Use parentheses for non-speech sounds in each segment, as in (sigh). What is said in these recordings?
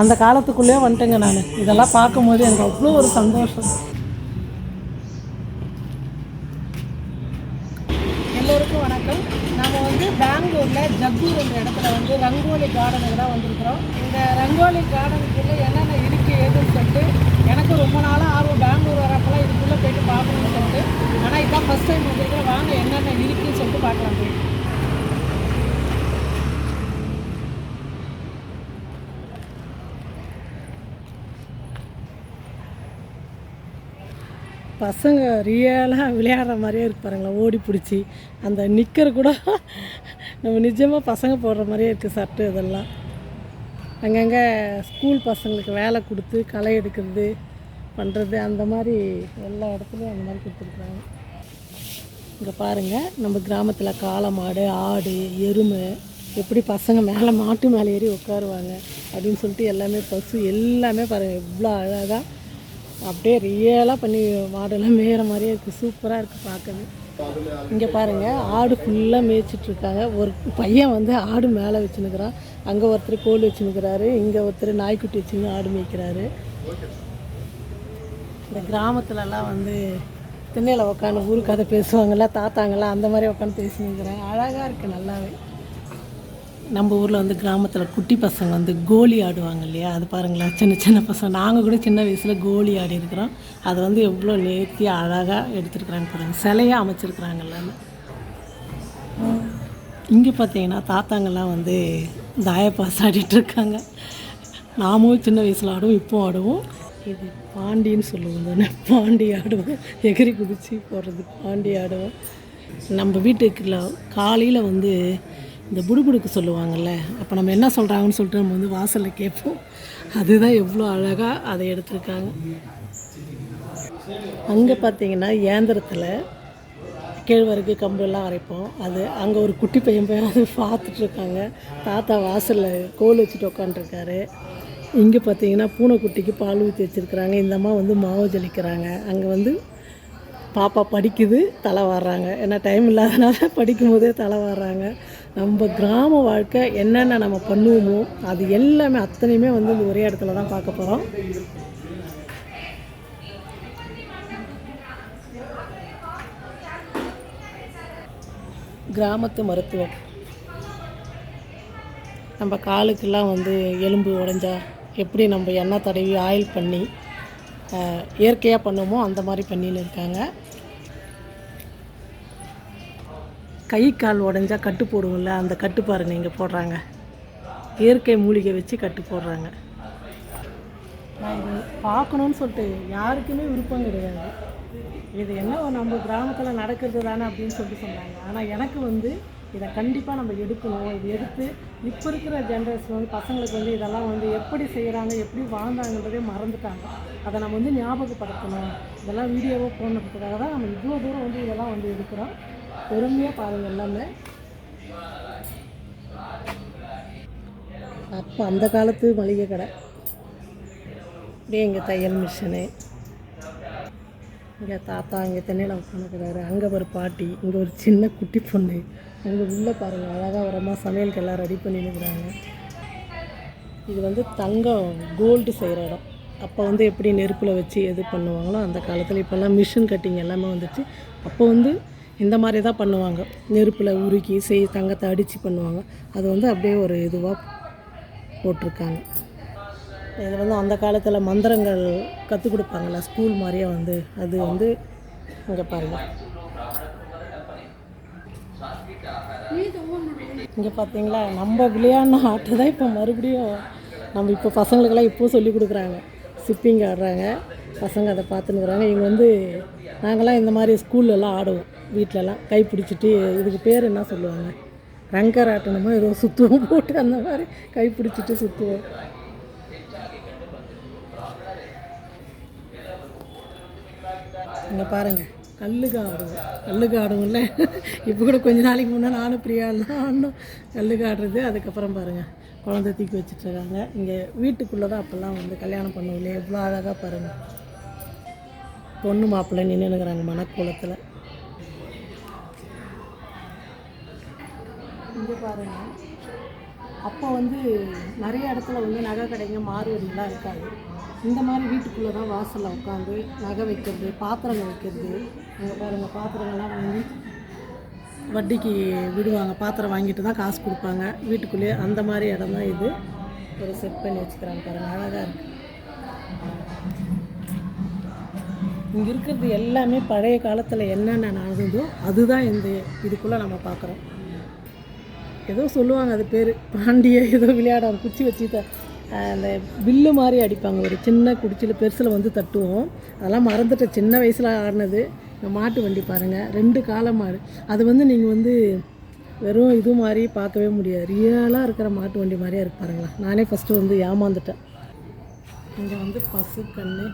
அந்த காலத்துக்குள்ளேயே வந்துட்டேங்க நான். இதெல்லாம் பார்க்கும்போது எனக்கு அவ்வளோ ஒரு சந்தோஷம். எல்லோருக்கும் வணக்கம். நாம் வந்து பெங்களூரில் ஜக்கூர் என்ற இடத்துல வந்து ரங்கோலி கார்டனுக்கு தான் வந்திருக்கிறோம். இந்த ரங்கோலி கார்டனுக்குள்ளே என்னென்ன இருக்குது ஏதுன்னு சொல்லிட்டு எனக்கு ரொம்ப நாளாக ஆர்வம் பெங்களூர் வரப்பெல்லாம் இதுக்குள்ளே போயிட்டு பார்க்கணும்னு சொல்லிட்டு ஆனால் இப்போ ஃபஸ்ட் டைம் வந்திருக்கிறேன். வாங்க என்னென்ன இருக்குன்னு சொல்லிட்டு பார்க்கலாம் போய் பசங்க ரியலாக விளையாடுற மாதிரியே இருக்கு பாருங்களேன். ஓடி பிடிச்சி அந்த நிக்கர் கூட நம்ம நிஜமாக பசங்க போடுற மாதிரியே இருக்குது சர்ட்டு இதெல்லாம். அங்கங்கே ஸ்கூல் பசங்களுக்கு வேலை கொடுத்து களை எடுக்கிறது பண்ணுறது அந்த மாதிரி எல்லா இடத்துலையும் அந்த மாதிரி கொடுத்துருக்குறாங்க. இங்கே பாருங்கள் நம்ம கிராமத்தில் காளை மாடு ஆடு எருமை எப்படி பசங்க மேலே மாட்டு மேலே ஏறி உட்காருவாங்க அப்படின்னு சொல்லிட்டு எல்லாமே பசு எல்லாமே பாருங்கள் எவ்வளோ அழகாக அப்படியே ரியலாக பண்ணி மாடெல்லாம் மேயிற மாதிரியே இருக்குது சூப்பராக இருக்குது பார்க்கவே. இங்கே பாருங்கள் ஆடு ஃபுல்லாக மேய்ச்சிட்ருக்காங்க. ஒரு பையன் வந்து ஆடு மேலே வச்சுன்னுக்குறான். அங்கே ஒருத்தர் கோல் வச்சுன்னுக்குறாரு. இங்கே ஒருத்தர் நாய்க்குட்டி வச்சுன்னு ஆடு மேய்க்கிறாரு. இந்த கிராமத்துலலாம் வந்து திண்ணையில் உட்காந்து ஊருக்கு கதை பேசுவாங்கள்ல தாத்தாங்கள்லாம் அந்த மாதிரி உட்காந்து பேசினுங்கிறேன் அழகாக இருக்குது நல்லாவே. நம்ம ஊரில் வந்து கிராமத்தில் குட்டி பசங்க வந்து கோலி ஆடுவாங்க இல்லையா? அது பாருங்களேன் சின்ன சின்ன பசங்க. நாங்கள் கூட சின்ன வயசில் கோலி ஆடி இருக்கிறோம். அது வந்து எவ்வளோ நேர்த்தி அழகாக எடுத்துருக்குறாங்க பாருங்கள் சிலையாக அமைச்சிருக்கிறாங்கல்ல இங்கே பார்த்தீங்கன்னா தாத்தாங்கெல்லாம் வந்து தாயப்பாஸ் ஆடிட்டுருக்காங்க நாமும் சின்ன வயசில் ஆடுவோம் இப்போ ஆடுவோம். இது பாண்டின்னு சொல்லுவோம் தானே. பாண்டி ஆடுவோம். எகிரி குதிச்சு போடுறது பாண்டி ஆடுவோம். நம்ம வீட்டுக்குள்ள காலையில் வந்து இந்த புடுபுடுக்கு சொல்லுவாங்கள்ல அப்போ நம்ம என்ன சொல்கிறாங்கன்னு சொல்லிட்டு நம்ம வந்து வாசலில் கேட்போம். அதுதான் எவ்வளோ அழகாக அதை எடுத்திருக்காங்க. அங்கே பார்த்தீங்கன்னா ஏந்திரத்தில் கேழ்வரகு கம்புலாம் அரைப்போம். அது அங்கே ஒரு குட்டி பையன் போய் அது பார்த்துட்ருக்காங்க. தாத்தா வாசலில் கோல் வச்சுட்டு உட்காந்துருக்காரு இங்கே பார்த்தீங்கன்னா பூனைக்குட்டிக்கு பால் ஊற்றி வச்சுருக்குறாங்க. இந்த அம்மா வந்து மாவு ஜலிக்கிறாங்க. அங்கே வந்து பாப்பா படிக்குது தலை வாடுறாங்க ஏன்னா டைம் இல்லாதனால (laughs) படிக்கும் போதே தலை வாடுறாங்க நம்ம கிராம வாழ்க்கை என்னென்ன நம்ம பண்ணுவோமோ அது எல்லாமே அத்தனையுமே வந்து இந்த ஒரே இடத்துல தான் பார்க்க போகிறோம் கிராமத்து மருத்துவம் நம்ம காலுக்கெல்லாம் வந்து எலும்பு உடைஞ்சா எப்படி நம்ம எண்ணெய் தடவி ஆயில் பண்ணி இயற்கையாக பண்ணுவோமோ அந்த மாதிரி பண்ணின்னு இருக்காங்க. கை கால் உடஞ்சா கட்டு போடுவோம்ல அந்த கட்டு நீங்கள் இங்கே போடுறாங்க. இயற்கை மூலிகை வச்சு கட்டு போடுறாங்க. நான் இது பார்க்கணுன்னு சொல்லிட்டு யாருக்குமே விருப்பம் கிடையாது. இது என்ன நம்ம கிராமத்தில் நடக்கிறது தானே அப்படின்னு சொல்லிட்டு சொன்னாங்க. ஆனால் எனக்கு வந்து இதை கண்டிப்பாக நம்ம எடுக்கணும். இது எடுத்து இப்போ இருக்கிற ஜென்ரேஷன் வந்து பசங்களுக்கு வந்து இதெல்லாம் வந்து எப்படி செய்கிறாங்க எப்படி வாழ்ந்தாங்கன்றதே மறந்துட்டாங்க. அதை நம்ம வந்து ஞாபகப்படுத்தணும். இதெல்லாம் வீடியோவாக போனதுக்காக தான் நம்ம இவ்வளோ தூரம் வந்து இதெல்லாம் வந்து எடுக்கிறோம். பொறுமையாக பாருங்கள் எல்லாமே. அப்போ அந்த காலத்து மளிகை கடை. அப்படியே இங்கே தையல் மிஷினு இங்கே தாத்தா இங்கே தென்னையில் உட்காந்துக்கிறாரு. அங்கே ஒரு பாட்டி இங்கே ஒரு சின்ன குட்டி பொண்ணு. அங்கே உள்ளே பாருங்கள் அழகாக உரமாக சமையலுக்கு எல்லாம் ரெடி பண்ணிருக்கிறாங்க இது வந்து தங்கம் கோல்டு செய்கிற இடம். அப்போ வந்து எப்படி நெருப்பில் வச்சு எது பண்ணுவாங்களோ அந்த காலத்தில் இப்போல்லாம் மிஷின் கட்டிங் எல்லாமே வந்துச்சு. அப்போ வந்து இந்த மாதிரி தான் பண்ணுவாங்க. நெருப்பில் உருக்கி செய் தங்கத்தை அடித்து பண்ணுவாங்க. அது வந்து அப்படியே ஒரு இதுவாக போட்டிருக்காங்க. இது வந்து அந்த காலத்தில் மந்திரங்கள் கற்றுக் கொடுப்பாங்கள்ல ஸ்கூல் மாதிரியே வந்து அது வந்து இங்கே பாருங்கள் இங்கே பார்த்தீங்களா நம்ம விளையாடின ஆட்டை தான் இப்போ மறுபடியும் நம்ம இப்போ பசங்களுக்கெல்லாம் இப்போ சொல்லி கொடுக்குறாங்க. சிப்பிங் ஆடுறாங்க. பசங்க அதை பார்த்துன்னுக்குறாங்க இவங்க வந்து நாங்களாம் இந்த மாதிரி ஸ்கூல்லலாம் ஆடுவோம். வீட்டிலலாம் கை பிடிச்சிட்டு இதுக்கு பேர் என்ன சொல்லுவாங்க? ரங்கராட்டனமோ ஏதோ சுற்றுவோம் போட்டு அந்த மாதிரி கை பிடிச்சிட்டு சுற்றுவோம் இங்கே பாருங்கள் கல்லுக்கு ஆடுவோம் கல்லுக்கு ஆடுவோம்ல இப்போ கூட கொஞ்ச நாளைக்கு முன்னே நானும் பிரியாலாம் ஆடணும். கல்லுக்கு ஆடுறது அதுக்கப்புறம் பாருங்கள் குழந்தை தூக்கி வச்சுட்ருக்காங்க இங்கே வீட்டுக்குள்ளே தான் அப்போல்லாம் வந்து கல்யாணம் பண்ணுவோம் எவ்வளோ அழகாக பாருங்கள் பொண்ணு மாப்பிள்ளை நின்றுனுக்குறாங்க மணக்கோலத்தில் இங்கே பாருங்கள் அப்போ வந்து நிறைய இடத்துல வந்து நகை கடைங்க மாறுவடிலாம் இருக்காது. இந்த மாதிரி வீட்டுக்குள்ளே தான் வாசலில் உட்காந்து நகை வைக்கிறது பாத்திரங்கள் வைக்கிறது. அங்கே பாருங்கள் பாத்திரங்கள்லாம் வாங்கி வட்டிக்கு விடுவாங்க. பாத்திரம் வாங்கிட்டு தான் காசு கொடுப்பாங்க. வீட்டுக்குள்ளேயே அந்த மாதிரி இடம் தான் இது. ஒரு செட் பண்ணி வச்சுக்கிறாங்க பாருங்கள் அழகாக இருக்குது இங்கே இருக்கிறது எல்லாமே பழைய காலத்தில் என்னென்ன நடந்ததோ அதுதான் இந்த இதுக்குள்ளே நம்ம பார்க்குறோம் ஏதோ சொல்லுவாங்க அது பேர். பாண்டிய ஏதோ விளையாடுவாங்க குச்சி வச்சு த அந்த வில்லு மாதிரி அடிப்பாங்க. ஒரு சின்ன குடிச்சில் பெருசில் வந்து தட்டுவோம். அதெல்லாம் மறந்துட்டு சின்ன வயசில் ஆடினது. இந்த மாட்டு வண்டி பாருங்கள் ரெண்டு காளை மாடு. அது வந்து நீங்கள் வந்து வெறும் இது மாதிரி பார்க்கவே முடியாது. ரியலாக இருக்கிற மாட்டு வண்டி மாதிரியே இருக்கு பாருங்களேன். நானே ஃபஸ்ட்டு வந்து ஏமாந்துட்டேன். இங்கே வந்து பசு கண்ணு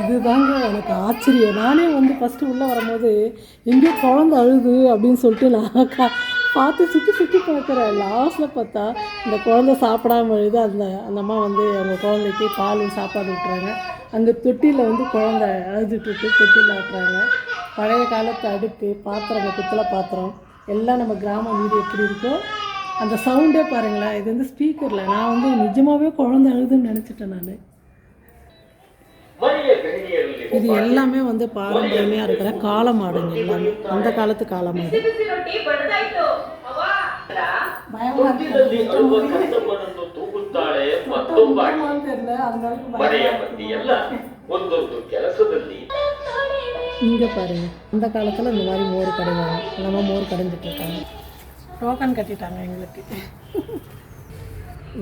இதுதாங்க எனக்கு ஆச்சரியம். நானே வந்து ஃபஸ்ட்டு உள்ளே வரும்போது எங்கேயோ குழந்தை அழுது அப்படின்னு சொல்லிட்டு நான் கா பார்த்து சுற்றி சுற்றி பார்க்குறேன். லாஸ்ட்டில் பார்த்தா இந்த குழந்தை சாப்பிடாம அழுது அந்த அந்த அம்மா வந்து அவங்க குழந்தைக்கு பால் சாப்பாடு விட்டுறாங்க அந்த தொட்டியில் வந்து குழந்தை அழுதுட்டு தொட்டியில் ஆட்டுறாங்க. பழைய காலத்து அடுப்பு பாத்திரம் குத்தலை பாத்திரம் எல்லாம் நம்ம கிராம வீடு எப்படி இருக்கோ அந்த சவுண்டே பாருங்களேன். இது வந்து ஸ்பீக்கரில் நான் வந்து நிஜமாகவே குழந்தை அழுதுன்னு நினச்சிட்டேன் நான். இது எல்லாமே வந்து பாரம்பரியமாக இருக்கிற காளை மாடுங்க அந்த காலத்து காளை மாடு இங்க பாருங்க அந்த காலத்துல இந்த மாதிரி மோர் கடைவாங்க நம்ம மோர் கடைஞ்சிட்டு இருக்காங்க டோக்கன் கட்டிட்டாங்க எங்களுக்கு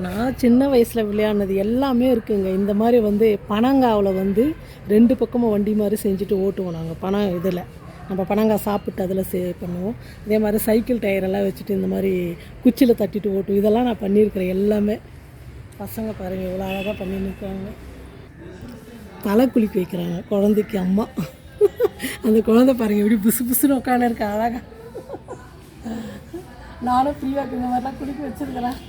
நான் சின்ன வயசில் விளையாடினது எல்லாமே இருக்குங்க. இந்த மாதிரி வந்து பனங்காவில் வந்து ரெண்டு பக்கமும் வண்டி மாதிரி செஞ்சுட்டு ஓட்டுவோம் நாங்கள் பணம் இதில். நம்ம பனங்காய் சாப்பிட்டு அதில் சே பண்ணுவோம். இதே மாதிரி சைக்கிள் டயரெல்லாம் வச்சுட்டு இந்த மாதிரி குச்சியில் தட்டிட்டு ஓட்டும் இதெல்லாம் நான் பண்ணியிருக்கிறேன் எல்லாமே. பசங்க பாருங்கள் இவ்வளோ அழகாக பண்ணி நிற்கிறாங்க தலை குளிக்க வைக்கிறாங்க குழந்தைக்கு அம்மா. அந்த குழந்தை பாருங்க எப்படி புசு புசுன்னு உட்காந்து இருக்கா அழகா. நானும் ஃப்ரீயாக இந்த மாதிரிலாம் குளிக்க வச்சுருக்கிறேன்.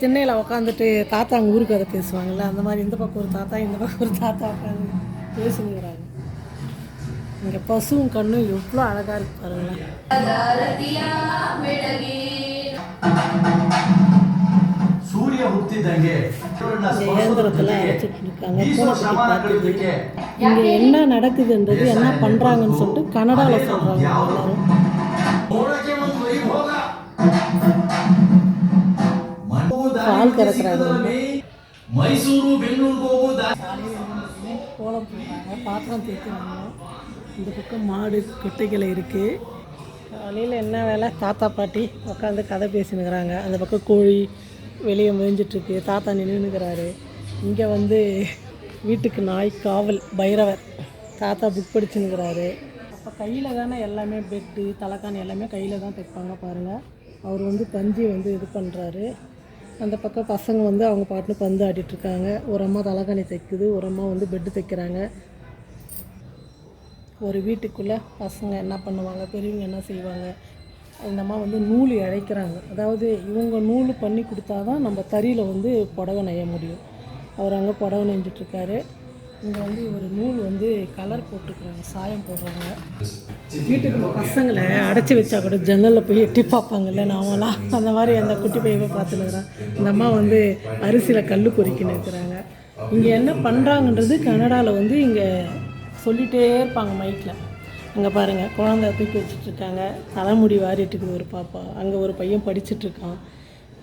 சென்னையில் உட்காந்துட்டு தாத்தா அங்கே ஊருக்கு கதை பேசுவாங்கள்ல அந்த மாதிரி இந்த பக்கம் ஒரு தாத்தா இந்த பக்கம் ஒரு தாத்தா உட்காந்து பேசுங்கிறாங்க இங்கே பசுவும் கண்ணும் எவ்வளோ அழகாக இருக்கு பாருங்களேன் ಸೂರ್ಯ ಹುಟ್ಟಿದಂಗೆ இந்த இயந்திரத்தில் அரைச்சிட்டு இருக்காங்க பூனைக்குட்டி பார்க்குது இங்கே என்ன நடக்குதுன்றது என்ன பண்ணுறாங்கன்னு சொல்லிட்டு கன்னடாவில் சொல்கிறாங்க எல்லாரும் ನೋಡಕ್ಕೆ ಒಂದು ವೈಭೋಗ பால் கறக்குறாங்க ಮೈಸೂರು ಬೆಂಗಳೂರಿಗೆ ಹೋಗೋ ದಾರಿ கோலம் போடுறாங்க பாத்திரம் தேய்க்கிறாங்க இந்த பக்கம் மாடு கொட்டைகளை இருக்குது காலையில் என்ன வேலை தாத்தா பாட்டி உட்காந்து கதை பேசினுக்கிறாங்க அந்த பக்கம் கோழி வெளியே மேய்ஞ்சிட்ருக்கு தாத்தா நின்றுனுக்கிறாரு இங்கே வந்து வீட்டுக்கு நாய் காவல் பைரவர் தாத்தா புக் படிச்சுன்னுக்கிறாரு அப்போ கையில் தானே எல்லாமே பெட்டு தலைக்காணி எல்லாமே கையில் தான் தைப்பாங்க பாருங்கள் அவர் வந்து பஞ்சு வந்து இது பண்ணுறாரு அந்த பக்கம் பசங்க வந்து அவங்க பாட்டுன்னு பந்து ஆடிட்டுருக்காங்க. ஒரு அம்மா தலைகாணி தைக்குது ஒரு அம்மா வந்து பெட்டு தைக்கிறாங்க. ஒரு வீட்டுக்குள்ளே பசங்க என்ன பண்ணுவாங்க பெரியவங்க என்ன செய்வாங்க இந்த அம்மா வந்து நூல் இழைக்கிறாங்க. அதாவது இவங்க நூல் பண்ணி கொடுத்தா தான் நம்ம தறியில் வந்து புடவை நெய்ய முடியும். அவர் அங்கே புடவை நெஞ்சிட்ருக்காரு இங்கே வந்து ஒரு நூல் வந்து கலர் போட்டுக்கிறாங்க சாயம் போடுறாங்க. வீட்டுக்குள்ள பசங்களை அடைச்சி வச்சா கூட ஜன்னலில் போய் எட்டி பார்ப்பாங்கல்ல நாமெல்லாம் அந்த மாதிரி அந்த குட்டி பையவை பார்த்துனுக்குறேன் இந்த அம்மா வந்து அரிசியில் கல் பொறிக்கின்னு இருக்கிறாங்க. இங்கே என்ன பண்ணுறாங்கன்றது கனடாவில் வந்து இங்கே சொல்லிகிட்டே இருப்பாங்க மைக்கில் அங்கே பாருங்கள் குழந்தை தூக்கி வச்சுட்ருக்காங்க தலைமுடி வாரிட்டு இருக்குது ஒரு பாப்பா. அங்கே ஒரு பையன் படிச்சுட்ருக்கான்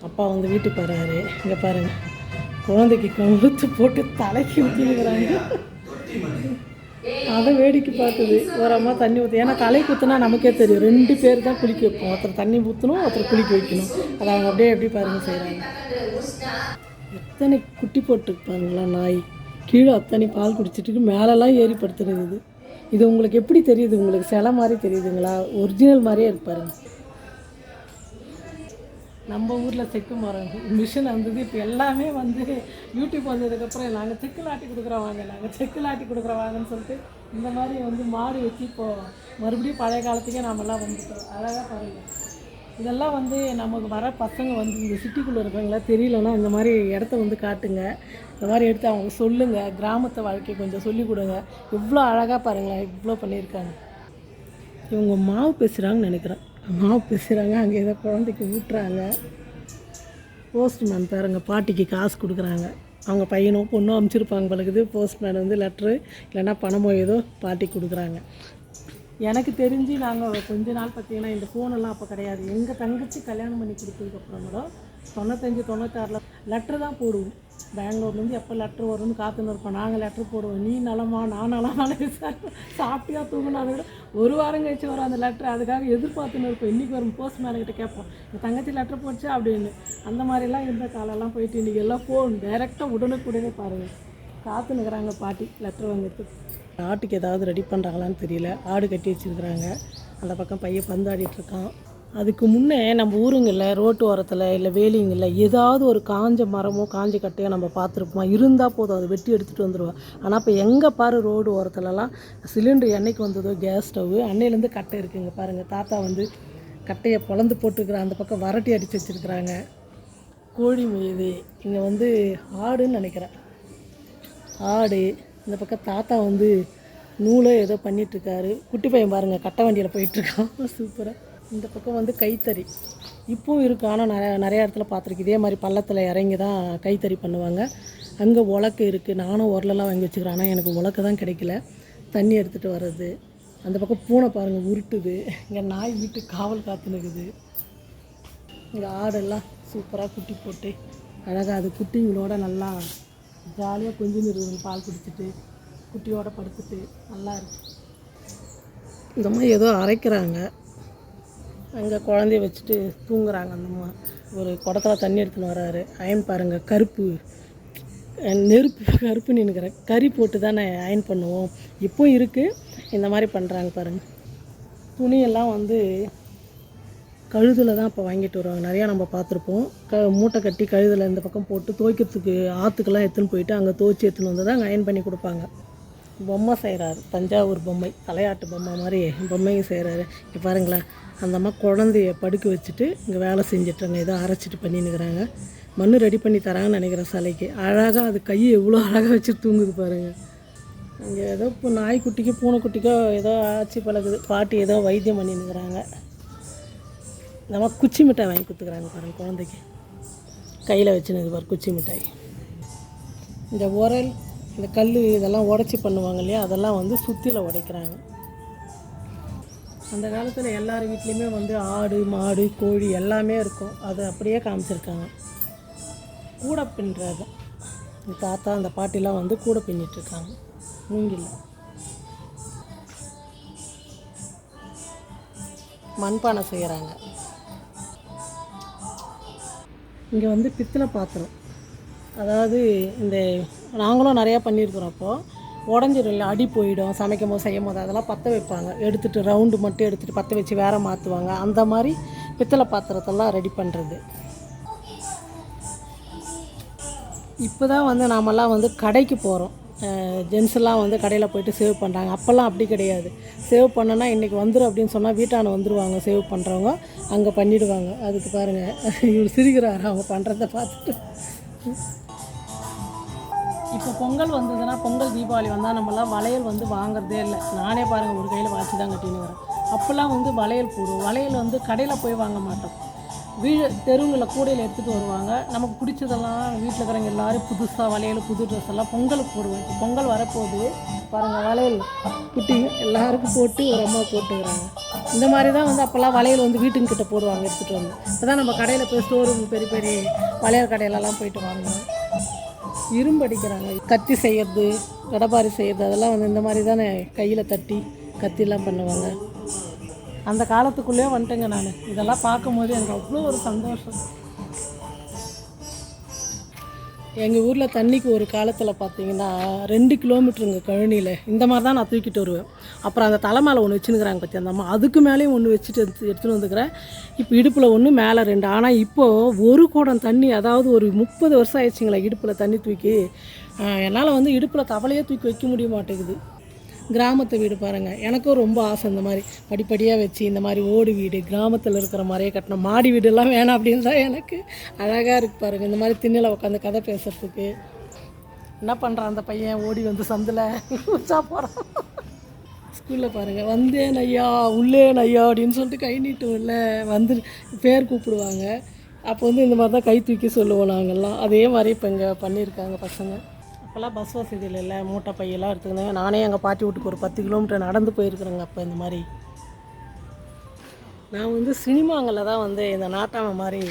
அப்பா வந்து வீட்டுக்கு வர்றாரு. இங்கே பாருங்கள் குழந்தைக்கு கழுத்து போட்டு தலைக்கு ஊற்றிக்கிறாங்க அதை வேடிக்கை பார்த்தது. ஒரு அம்மா தண்ணி ஊற்று ஏன்னா தலைக்கு ஊற்றுனா நமக்கே தெரியும். ரெண்டு பேர் தான் குளிக்க வைப்போம். ஒருத்தர் தண்ணி ஊற்றணும் ஒருத்தர் குளிக்க வைக்கணும். அதை அவங்க அப்படியே எப்படி பாருங்க செய்கிறாங்க எத்தனை குட்டி போட்டுருப்பாங்களா நாய். கீழே அத்தனை பால் குடிச்சிட்டு மேலெல்லாம் ஏறி படுத்துருக்குது இது உங்களுக்கு எப்படி தெரியுது? உங்களுக்கு சிலை மாதிரி தெரியுதுங்களா? ஒரிஜினல் மாதிரியே இருப்பாருங்க நம்ம ஊரில் செக்கு மரம் மிஷின் வந்தது இப்போ எல்லாமே வந்து யூடியூப் வந்ததுக்கப்புறம் நாங்கள் செக்கில் ஆட்டி கொடுக்குறோம் வாங்க நாங்கள் செக்கில் ஆட்டி கொடுக்குறோம் வாங்கன்னு சொல்லிட்டு இந்த மாதிரி வந்து மாடு வச்சு இப்போது மறுபடியும் பழைய காலத்துக்கே நாமெல்லாம் வந்துட்டோம். அழகாக பாருங்கள் இதெல்லாம் வந்து நமக்கு வர பசங்க வந்து இந்த சிட்டிக்குள்ளே இருக்காங்களா தெரியலன்னா இந்த மாதிரி இடத்த வந்து காட்டுங்க. இந்த மாதிரி எடுத்து அவங்க சொல்லுங்கள் கிராமத்து வாழ்க்கை கொஞ்சம் சொல்லிக் கொடுங்க. இவ்வளோ அழகாக பாருங்களேன். இவ்வளோ பண்ணியிருக்காங்க. இவங்க மாவு பேசுகிறாங்கன்னு நினைக்கிறேன். மாவு பேசுகிறாங்க அங்கே ஏதோ குழந்தைக்கு ஊட்டுறாங்க. போஸ்ட்மேன் பாருங்க பாட்டிக்கு காசு கொடுக்குறாங்க. அவங்க பையனோ பொண்ணோ அமுச்சிருப்பாங்க பழகுது போஸ்ட்மேன் வந்து லெட்ரு இல்லைன்னா பணமோ ஏதோ பாட்டி கொடுக்குறாங்க. எனக்கு தெரிஞ்சு நாங்கள் கொஞ்ச நாள் பார்த்தீங்கன்னா இந்த ஃபோனெல்லாம் அப்போ கிடையாது. எங்கள் தங்கச்சி கல்யாணம் பண்ணி கொடுத்ததுக்கப்புறம் கூட தொண்ணூத்தஞ்சு தொண்ணூத்தாறில் லெட்ரு தான் போடுவோம். பெங்களூர்லேருந்து எப்போ லெட்ரு வரும்னு காத்துன்னு இருப்போம் நாங்கள் லெட்ரு போடுவோம். நீ நலமா நான் நலமான விசாரிப்போம் (laughs) சாப்பிட்டியா தூங்கினா அதை விட ஒரு வாரம் கழிச்சு வரும் அந்த லெட்ரு அதுக்காக எதிர்பார்த்துன்னு இருப்போம். இன்றைக்கி வரும் போஸ்ட் கிட்ட கேட்போம். என் தங்கச்சி லெட்ரு போச்சு அப்படின்னு. அந்த மாதிரிலாம் இருந்த காலம்லாம் போயிட்டு இன்றைக்கி எல்லாம் ஃபோன் டைரெக்டாக உடனுக்குடனே பாருங்கள் காத்து நிற்கிறாங்க பாட்டி லெட்ரு வாங்கிறதுக்கு. ஆட்டுக்கு ஏதாவது ரெடி பண்ணுறாங்களான்னு தெரியல. ஆடு கட்டி வச்சுருக்குறாங்க. அந்த பக்கம் பையன் பந்தாடிட்டு இருக்கான். அதுக்கு முன்னே நம்ம ஊருங்களில் ரோட்டு ஓரத்தில் இல்லை வேலிங்களில் ஏதாவது ஒரு காஞ்ச மரமோ காஞ்ச கட்டையோ நம்ம பார்த்துருப்போம்? இருந்தால் போதும் அதை வெட்டி எடுத்துகிட்டு வந்துடுவோம் ஆனால் இப்போ எங்கே பாரு ரோடு ஓரத்துலலாம் சிலிண்டர் என்னைக்கு வந்ததோ கேஸ் ஸ்டவ்வு அன்னையிலேருந்து கட்டை இருக்குங்க பாருங்கள் தாத்தா வந்து கட்டையை பொழந்து போட்டுருக்குற அந்த பக்கம் வரட்டி அடித்து வச்சுருக்குறாங்க. கோழி மீது. இங்கே வந்து ஆடுன்னு நினைக்கிறேன். ஆடு. இந்த பக்கம் தாத்தா வந்து நூலை ஏதோ பண்ணிகிட்ருக்காரு குட்டி பையன் பாருங்கள் கட்டை வண்டியில் போயிட்டுருக்கான் சூப்பராக இந்த பக்கம் வந்து கைத்தறி. இப்பவும் இருக்குது ஆனால் நிறைய நிறைய இடத்துல பார்த்துருக்கு இதே மாதிரி பள்ளத்தில் இறங்கி தான் கைத்தறி பண்ணுவாங்க. அங்கே உலக்கு இருக்குது நானும் உரலெல்லாம் வாங்கி வச்சுக்கிறேன். ஆனால் எனக்கு உலக்கு தான் கிடைக்கல. தண்ணி எடுத்துகிட்டு வர்றது. அந்த பக்கம் பூனை பாருங்கள் உருட்டுது. இங்கே நாய் வீட்டு காவல் காத்துனுக்குது. இங்கே ஆடெல்லாம் சூப்பராக குட்டி போட்டு அழகாக அது குட்டிங்களோட நல்லா ஜாலியாக கொஞ்சம் இருக்குது பால் குடிச்சிட்டு குட்டியோட படுத்துட்டு நல்லா இருக்கு. இந்த மாதிரி ஏதோ அரைக்கிறாங்க. அங்கே குழந்தைய வச்சுட்டு தூங்குறாங்க அந்த அம்மா. ஒரு குடத்துல தண்ணி எடுத்துன்னு வராரு அயன் பாருங்கள் கருப்பு. நெருப்பு கருப்பு நினைக்கிறேன். கறி போட்டு தானே அயன் பண்ணுவோம். இப்போ இருக்குது இந்த மாதிரி பண்ணுறாங்க பாருங்கள் துணியெல்லாம் வந்து கழுதில் தான் இப்போ வாங்கிட்டு வருவாங்க. நிறையா நம்ம பார்த்துருப்போம். க மூட்டை கட்டி கழுதில் இந்த பக்கம் போட்டு துவைக்கிறதுக்கு ஆற்றுக்கெல்லாம் எடுத்துன்னு போயிட்டு அங்கே துவைச்சி எடுத்துன்னு வந்து தான் அயன் பண்ணி கொடுப்பாங்க. பொம்மை செய்கிறாரு தஞ்சாவூர் பொம்மை தலையாட்டு பொம்மை மாதிரி பொம்மையும் செய்கிறாரு இப்போ பாருங்களேன். அந்த அம்மா குழந்தைய படுக்க வச்சுட்டு இங்கே வேலை செஞ்சிட்டாங்க. ஏதோ அரைச்சிட்டு பண்ணின்னுக்குறாங்க. மண் ரெடி பண்ணி தராங்கன்னு நினைக்கிறேன் சிலைக்கு. அழகாக அது கையை எவ்வளோ அழகாக வச்சு தூங்குது பாருங்கள் அங்கே ஏதோ இப்போ நாய்க்குட்டிக்கோ பூனைக்குட்டிக்கோ ஏதோ ஆட்சி பழகுது. பாட்டி ஏதோ வைத்தியம் பண்ணின்னுக்குறாங்க. நம்ம குச்சி மிட்டாய் வாங்கி கொடுத்துக்குறாங்க பாருங்கள் குழந்தைக்கு. கையில் வச்சுன்னு பாரு குச்சி மிட்டாய். இந்த உரல் இந்த கல் இதெல்லாம் உடச்சி பண்ணுவாங்க இல்லையா? அதெல்லாம் வந்து சுத்தியில் உடைக்கிறாங்க. அந்த காலத்தில் எல்லார் வீட்லேயுமே வந்து ஆடு மாடு கோழி எல்லாமே இருக்கும். அதை அப்படியே காமிச்சிருக்காங்க. கூடை பின்னுறது. இந்த தாத்தா அந்த பாட்டிலாம் வந்து கூடை பின்னிட்டுருக்காங்க. மூங்கில். மண்பானை செய்கிறாங்க இங்கே வந்து பித்தளை பாத்திரம். அதாவது இந்த நாங்களும் நிறையா பண்ணியிருக்கிறோம் அப்போது உடஞ்சிரும் இல்லை அடி போயிடும் சமைக்கும் போது செய்யும் போது அதெல்லாம் பற்ற வைப்பாங்க. எடுத்துகிட்டு ரவுண்டு மட்டும் எடுத்துகிட்டு பற்ற வச்சு வேற மாற்றுவாங்க அந்த மாதிரி பித்தளை பாத்திரத்தெல்லாம் ரெடி பண்ணுறது இப்போ தான் வந்து நாமெல்லாம் வந்து கடைக்கு போகிறோம் ஜென்ஸ்லாம் வந்து கடையில் போயிட்டு சேவ் பண்ணுறாங்க அப்போல்லாம் அப்படி கிடையாது. சேவ் பண்ணனா இன்றைக்கி வந்துடும் அப்படின்னு சொன்னால் வீட்டான வந்துடுவாங்க சேவ் பண்ணுறவங்க அங்கே பண்ணிடுவாங்க. அதுக்கு பாருங்கள் இவர் சிரிக்கிறாரு அவங்க பண்ணுறத பார்த்துட்டு. இப்போ பொங்கல் வந்ததுன்னா பொங்கல் தீபாவளி வந்தால் நம்மலாம் வளையல் வந்து வாங்குறதே இல்லை. நானே பாருங்கள் ஒரு கையில் வாட்சி தான் கட்டின்னு வரேன். அப்போல்லாம் வந்து வளையல் போடுவோம். வளையல் வந்து கடையில் போய் வாங்க மாட்டோம். வீடு தெருவில் கூடையில் எடுத்துகிட்டு வருவாங்க. நமக்கு பிடிச்சதெல்லாம் வீட்டில் இருக்கிறவங்க எல்லாரும் புதுசாக வளையல் புது ட்ரெஸ் எல்லாம் பொங்கலுக்கு போடுவோம். இப்போ பொங்கல் வரப்போகுது. பாருங்கள் வளையல் குட்டி எல்லாருக்கும் போட்டு ஒரு அம்மா போட்டுக்கிறாங்க இந்த மாதிரி தான் வந்து அப்போல்லாம் வளையல் வந்து வீட்டுங்கிட்ட போடுவாங்க எடுத்துகிட்டு வந்து. இப்போ தான் நம்ம கடையில் போய் ஸ்டோர் பெரிய பெரிய வளையல் கடையிலலாம் போயிட்டு வாங்குவோம். இரும்பு அடிக்கிறாங்க. கத்தி செய்யறது கடப்பாரி செய்யறது அதெல்லாம் வந்து இந்த மாதிரி தானே கையில் தட்டி கத்திலாம் பண்ணுவாங்க. அந்த காலத்துக்குள்ளேயே வந்துட்டேங்க நான். இதெல்லாம் பார்க்கும்போது எனக்கு அவ்வளோ ஒரு சந்தோஷம். எங்கள் ஊரில் தண்ணிக்கு ஒரு காலத்தில் பார்த்தீங்கன்னா ரெண்டு கிலோமீட்டருங்க கழனியில். இந்த மாதிரி தான் நான் தூக்கிட்டு வருவேன். அப்புறம் அந்த தலை மேலே ஒன்று வச்சுனுக்குறாங்க பற்றி அந்த அம்மா. அதுக்கு மேலேயும் ஒன்று வச்சுட்டு எடுத்து எடுத்துகிட்டு வந்துக்கிறேன். இப்போ இடுப்பில் ஒன்று மேலே ரெண்டு. ஆனால் இப்போது ஒரு குடம் தண்ணி அதாவது ஒரு முப்பது வருஷம் ஆயிடுச்சுங்களா இடுப்பில் தண்ணி தூக்கி. என்னால் வந்து இடுப்பில் தவளையே தூக்கி வைக்க முடிய மாட்டேங்குது. கிராமத்து வீடு பாருங்கள் எனக்கும் ரொம்ப ஆசை இந்த மாதிரி படிப்படியாக வச்சு இந்த மாதிரி ஓடு வீடு கிராமத்தில் இருக்கிற மாதிரியே கட்டணும். மாடி வீடெல்லாம் வேணாம் அப்படின்னு தான் எனக்கு அழகாக இருக்கு பாருங்கள் இந்த மாதிரி திண்ணில் உட்காந்து கதை பேசுகிறதுக்கு என்ன பண்ணுறான் அந்த பையன்? ஓடி வந்து சந்தில் உச்சா போகிறான் ஸ்கூலில் பாருங்கள் வந்தேன் ஐயா உள்ளேன் ஐயா அப்படின்னு சொல்லிட்டு கை நீட்டும்ல வந்து பேர் கூப்பிடுவாங்க. அப்போ வந்து இந்த மாதிரி தான் கை தூக்கி சொல்லுவோம் நாங்கள்லாம் அதே மாதிரி இப்போ இங்கே பண்ணியிருக்காங்க பசங்க. அப்போல்லாம் பஸ் வசதி இல்லைல்ல மூட்டை பையெல்லாம் எடுத்துக்கினாங்க நானே எங்கள் பாட்டி வீட்டுக்கு ஒரு பத்து கிலோமீட்டர் நடந்து போயிருக்கிறேங்க அப்போ இந்த மாதிரி. நான் வந்து சினிமாங்களில் தான் வந்து இந்த நாட்டாமை மாதிரி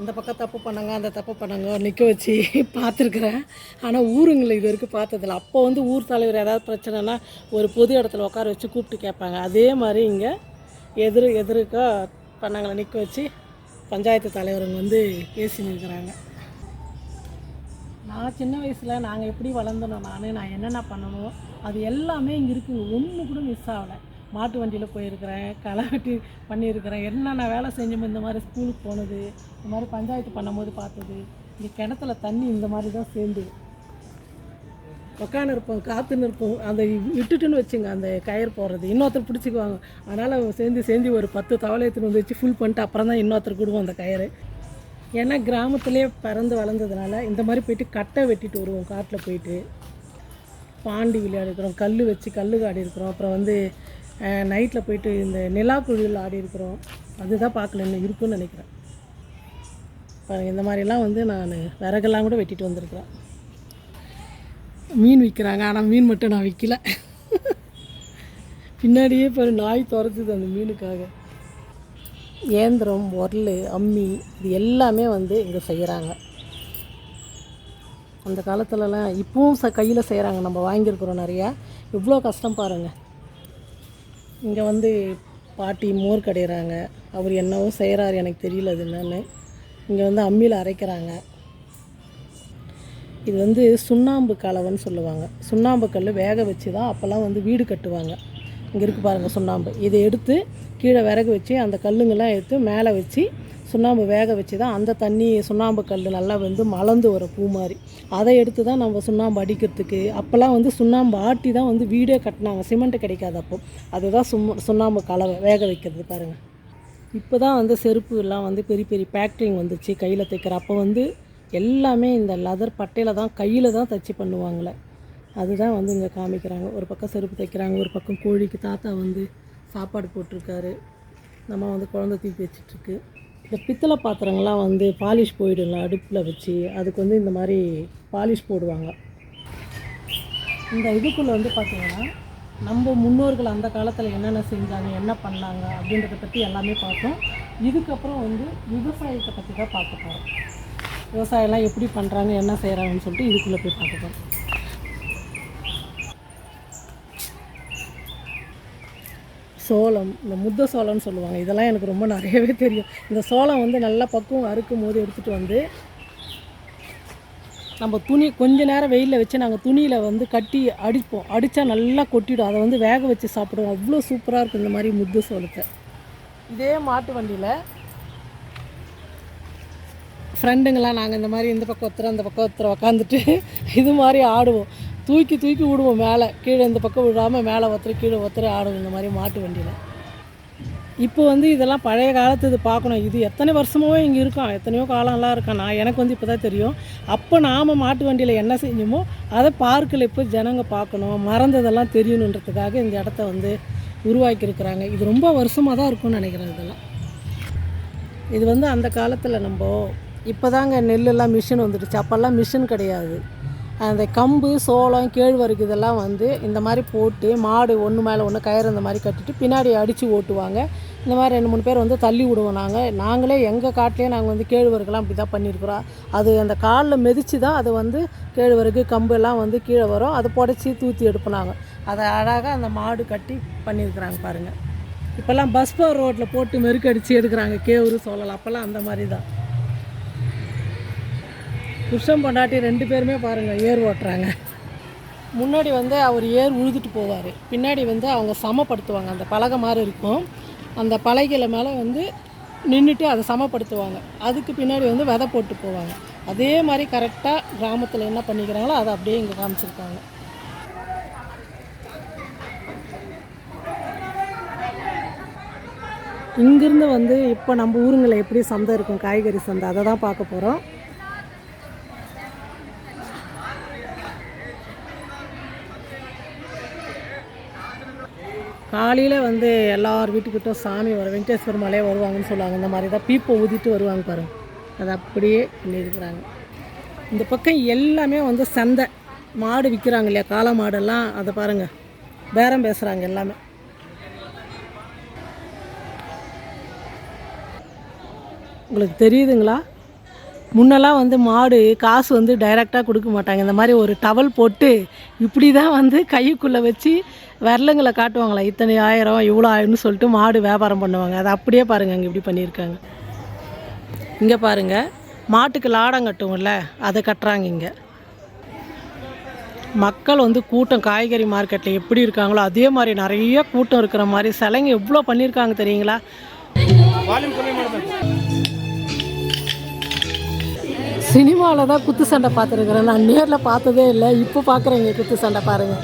இந்த பக்கம் தப்பு பண்ணாங்க அந்த தப்பு பண்ணாங்க நிற்க வச்சு பார்த்துருக்குறேன். ஆனால் ஊருங்களை இது வரைக்கும் பார்த்ததில்ல. அப்போ வந்து ஊர் தலைவர் ஏதாவது பிரச்சனைனா ஒரு பொது இடத்துல உட்கார வச்சு கூப்பிட்டு கேட்பாங்க. அதே மாதிரி இங்கே எதிர் எதிர்க்க பண்ணாங்களை நிற்க வச்சு பஞ்சாயத்து தலைவருங்க வந்து பேசின்னு இருக்கிறாங்க நான் சின்ன வயசில் நாங்கள் எப்படி வளர்ந்தனோ நான் நான் என்னென்ன பண்ணணும் அது எல்லாமே இங்கே இருக்குங்க. ஒன்று கூட மிஸ் ஆகலை. மாட்டு வண்டியில் போயிருக்கிறேன் களை வெட்டி பண்ணியிருக்கிறேன். என்னென்ன வேலை செஞ்சோமோ இந்த மாதிரி ஸ்கூலுக்கு போனது இந்த மாதிரி பஞ்சாயத்து பண்ணும்போது பார்த்தது இங்கே கிணத்துல தண்ணி இந்த மாதிரி தான் சேர்ந்து. உக்காந்து இருப்போம் காத்துன்னு இருப்போம் அந்த விட்டுட்டுன்னு வச்சுங்க அந்த கயிறு போடுறது. இன்னொருத்தர் பிடிச்சிக்குவாங்க. அதனால் சேர்ந்து சேர்ந்து ஒரு பத்து தவளை எடுத்துன்னு வந்து வச்சு ஃபுல் பண்ணிட்டு அப்புறம் தான் இன்னொருத்தர் கொடுவோம் அந்த கயிறு. ஏன்னா கிராமத்துலேயே பிறந்து வளர்ந்ததுனால இந்த மாதிரி போயிட்டு கட்டை வெட்டிட்டு வருவோம் காட்டில் போயிட்டு. பாண்டி விளையாடிருக்கிறோம் கல் வச்சு கல் ஆடி இருக்கிறோம் அப்புறம் வந்து நைட்டில் போயிட்டு இந்த நிலா குழியில் ஆடி இருக்கிறோம். அதுதான் பார்க்கல இன்னும் இருக்குன்னு நினைக்கிறேன். இந்த மாதிரிலாம் வந்து நான் விறகெல்லாம் கூட வெட்டிட்டு வந்திருக்கிறேன். மீன் விற்கிறாங்க ஆனால் மீன் மட்டும் நான் விற்கல பின்னாடியே இப்போ நாய் துரத்துது அந்த மீனுக்காக. ஏந்திரம் உரல் அம்மி இது எல்லாமே வந்து இங்கே செய்கிறாங்க அந்த காலத்துலலாம் இப்பவும் ச கையில் செய்கிறாங்க நம்ம வாங்கியிருக்கிறோம் நிறையா. எவ்வளோ கஷ்டம் பாருங்கள் இங்கே வந்து பாட்டி மோர் கடைகிறாங்க அவர் என்னவோ செய்கிறாரு எனக்கு தெரியல அது என்னன்னு. இங்கே வந்து அம்மியில் அரைக்கிறாங்க. இது வந்து சுண்ணாம்பு கலவைன்னு சொல்லுவாங்க. சுண்ணாம்பு கல் வேக வச்சு தான் அப்போல்லாம் வந்து வீடு கட்டுவாங்க. இங்கே இருக்குது பாருங்கள் சுண்ணாம்பு. இதை எடுத்து கீழே விறகு வச்சு அந்த கல்லுங்கெல்லாம் எடுத்து மேலே வச்சு சுண்ணாம்பு வேக வச்சு தான் அந்த தண்ணி சுண்ணாம்பு கல் நல்லா வந்து மலர்ந்து வரும் பூ மாதிரி. அதை எடுத்து தான் நம்ம சுண்ணாம்பு அடிக்கிறதுக்கு. அப்போல்லாம் வந்து சுண்ணாம்பு ஆட்டி தான் வந்து வீடே கட்டினாங்க. சிமெண்ட்டு கிடைக்காது அப்போ. அதுதான் சும் சுண்ணாம்பு கலவை வேக வைக்கிறது பாருங்கள் இப்போ தான் வந்து செருப்பு எல்லாம் வந்து பெரிய பெரிய ஃபேக்ட்ரிங் வந்துச்சு கையில் தைக்கிற அப்போ வந்து எல்லாமே இந்த லெதர் பட்டையில் தான் கையில் தான் தச்சு பண்ணுவாங்களே அதுதான் வந்து இங்கே காமிக்கிறாங்க. ஒரு பக்கம் செருப்பு தைக்கிறாங்க ஒரு பக்கம் கோழிக்கு தாத்தா வந்து சாப்பாடு போட்டிருக்காரு. நம்ம வந்து குழந்தை தூக்கி வச்சிட்ருக்கு இந்த பித்தளை பாத்திரங்கள்லாம் வந்து பாலிஷ் போயிடுங்க அடுப்பில் வச்சு அதுக்கு வந்து இந்த மாதிரி பாலிஷ் போடுவாங்க. இந்த இதுக்குள்ளே வந்து பார்த்திங்கன்னா நம்ம முன்னோர்கள் அந்த காலத்தில் என்னென்ன செஞ்சாங்க என்ன பண்ணாங்க அப்படின்றத பற்றி எல்லாமே பார்த்தோம். இதுக்கப்புறம் வந்து விவசாயத்தை பற்றி தான் பார்க்க போகிறோம் விவசாயம்லாம் எப்படி பண்ணுறாங்க என்ன செய்கிறாங்கன்னு சொல்லிட்டு இதுக்குள்ளே போய் பார்க்க போகிறோம் சோளம் இந்த முத்த சோளம்னு சொல்லுவாங்க. இதெல்லாம் எனக்கு ரொம்ப நிறையவே தெரியும். இந்த சோளம் வந்து நல்லா பக்குவம் அறுக்கும் போது எடுத்துகிட்டு வந்து நம்ம துணி கொஞ்ச நேரம் வெயிலில் வச்சு நாங்கள் துணியில் வந்து கட்டி அடிப்போம். அடித்தா நல்லா கொட்டிடும். அதை வந்து வேக வச்சு சாப்பிடுவோம். அவ்வளோ சூப்பராக இருக்கும் இந்த மாதிரி முத்து சோளத்தை. இதே மாட்டு வண்டியில் ஃப்ரெண்டுங்களாம் நாங்கள் இந்த மாதிரி இந்த பக்கம் ஒருத்தர் அந்த பக்கம் ஒருத்தர் உக்காந்துட்டு இது மாதிரி ஆடுவோம். தூக்கி தூக்கி விடுவோம் மேலே. கீழே இந்த பக்கம் விடாமல் மேலே ஒருத்தர் கீழே ஒருத்தர் ஆடும் இந்த மாதிரி மாட்டு வண்டியில். இப்போ வந்து இதெல்லாம் பழைய காலத்து இது பார்க்கணும். இது எத்தனை வருஷமாவே இங்கே இருக்கும் எத்தனையோ காலம்லாம் இருக்கும் நான் எனக்கு வந்து இப்போ தான் தெரியும். அப்போ நாம் மாட்டு வண்டியில் என்ன செஞ்சோமோ அதை பார்க்கில். இப்போ ஜனங்க பார்க்கணும். மறந்ததெல்லாம் தெரியணுன்றதுக்காக இந்த இடத்த வந்து உருவாக்கியிருக்கிறாங்க. இது ரொம்ப வருஷமாக தான் இருக்கும்னு நினைக்கிறேன் இதெல்லாம். இது வந்து அந்த காலத்தில் நம்ம இப்போ தாங்க நெல்லெல்லாம் மிஷின் வந்துடுச்சு. அப்போல்லாம் மிஷின் கிடையாது. அந்த கம்பு சோளம் கேழ்வரகு இதெல்லாம் வந்து இந்த மாதிரி போட்டு மாடு ஒன்று மேலே ஒன்று கயிறு இந்த மாதிரி கட்டிட்டு பின்னாடி அடித்து ஓட்டுவாங்க. இந்த மாதிரி ரெண்டு மூணு பேர் வந்து தள்ளி விடுவோம் நாங்கள் நாங்களே எங்கள் காட்டிலே நாங்கள் வந்து கேழ்வரகுலாம் அப்படி தான் பண்ணியிருக்கிறோம் அது அந்த காலில் மிதித்து தான் அது வந்து கேழ்வரகு கம்பு எல்லாம் வந்து கீழே வரும். அதை புடச்சி தூத்தி எடுப்பினாங்க அதை அழகாக அந்த மாடு கட்டி பண்ணியிருக்கிறாங்க பாருங்கள் இப்போல்லாம் பஸ் போர் ரோட்டில் போட்டு மெருக்கடிச்சு எடுக்கிறாங்க. கேவுரு சோழல் அப்போல்லாம் அந்த மாதிரி தான் புருஷன் பொண்டாட்டி ரெண்டு பேருமே பாருங்கள் ஏர் ஓட்டுறாங்க. முன்னாடி வந்து அவர் ஏர் உழுதுட்டு போவார். பின்னாடி வந்து அவங்க சமப்படுத்துவாங்க. அந்த பலகை மாதிரி இருக்கும். அந்த பலகையில் மேலே வந்து நின்றுட்டு அதை சமப்படுத்துவாங்க. அதுக்கு பின்னாடி வந்து விதை போட்டு போவாங்க. அதே மாதிரி கரெக்டாக கிராமத்தில் என்ன பண்ணிக்கிறாங்களோ அதை அப்படியே இங்கே காமிச்சிருக்காங்க. இங்கேருந்து வந்து இப்போ நம்ம ஊருங்களில் எப்படி சந்தை இருக்கும்? காய்கறி சந்தை. அதை தான் பார்க்க போகிறோம் காலையில் வந்து எல்லார் வீட்டுக்கிட்டும் சாமி வரும் வெங்கடேஸ்வர் மலையே வருவாங்கன்னு சொல்லுவாங்க. இந்த மாதிரி தான் பீப்பை ஊதிட்டு வருவாங்க பாருங்க அதை அப்படியே பண்ணியிருக்கிறாங்க. இந்த பக்கம் எல்லாமே வந்து சந்தை. மாடு விற்கிறாங்க இல்லையா? காளை மாடெல்லாம். அதை பாருங்கள் பேரம் பேசுகிறாங்க எல்லாமே. உங்களுக்கு தெரியுதுங்களா? முன்னெல்லாம் வந்து மாடு காசு வந்து டைரெக்டாக கொடுக்க மாட்டாங்க. இந்த மாதிரி ஒரு டவல் போட்டு இப்படி தான் வந்து கைக்குள்ளே வச்சு விரலுங்களை காட்டுவாங்களா. இத்தனை ஆயிரம் இவ்வளோ ஆயிரம்னு சொல்லிட்டு மாடு வியாபாரம் பண்ணுவாங்க. அதை அப்படியே பாருங்கள் அங்கே இப்படி பண்ணியிருக்காங்க. இங்கே பாருங்கள் மாட்டுக்கு லாடம் கட்டுவோம்ல அதை கட்டுறாங்க இங்கே. மக்கள் வந்து கூட்டம் காய்கறி மார்க்கெட்டில் எப்படி இருக்காங்களோ அதே மாதிரி நிறைய கூட்டம் இருக்கிற மாதிரி சிலைங்க எவ்வளோ பண்ணியிருக்காங்க தெரியுங்களா? சினிமாவில் தான் குத்து சண்டை பார்த்துருக்குறேன். நான் நேரில் பார்த்ததே இல்லை. இப்போ பார்க்குறேங்க குத்து சண்டை பாருங்கள்